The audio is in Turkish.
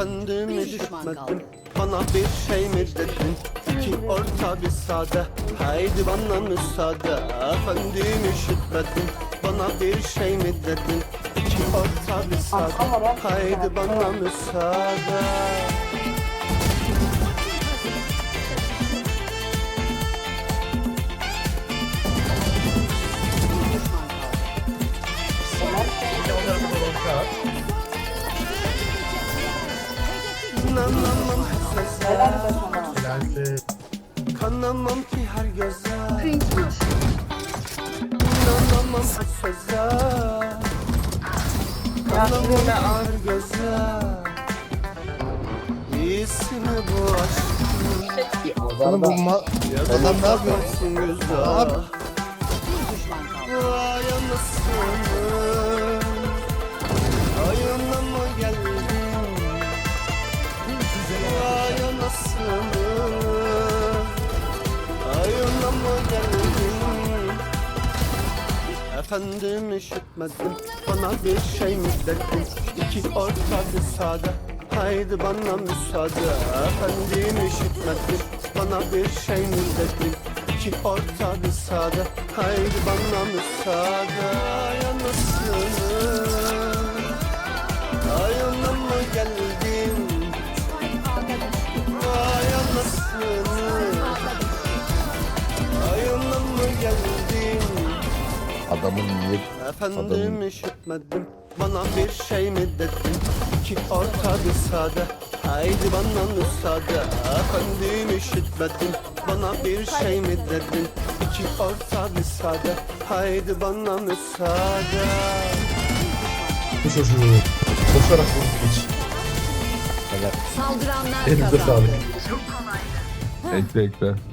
Efendim Bir düşman üşütmedin kaldı. Bana bir şey mi dedin İki orta bir sade Haydi bana müsaade Efendim üşütmedin Bana bir şey mi dedin İki orta bir sade Haydi bana müsaade Bir sese Kanamam ki her göze İnanamam söze Kanamam her göze İyisi mi bu aşk? Oğlum bu ma... Adam ne yapıyor? Yaparsın güzel Bir Efendim üşütmedin Bana bir şey mi dedin? İki orta bir sade Haydi bana müsaade. Efendim üşütmedin Bana bir şey mi dedin? İki orta bir sade Haydi bana müsaade. Ay Adamın niye... Efendim üşütmedim Bana bir şey mi dedin? İki orta bir sade. Haydi bana müsaade. Efendim üşütmedim Bana bir şey mi dedin? İki orta bir sade. Haydi bana müsaade. Bu çocuğu koşarak vurdu hiç. Saldıranlar Elinize kazandı. sağlık. Ekle ekle.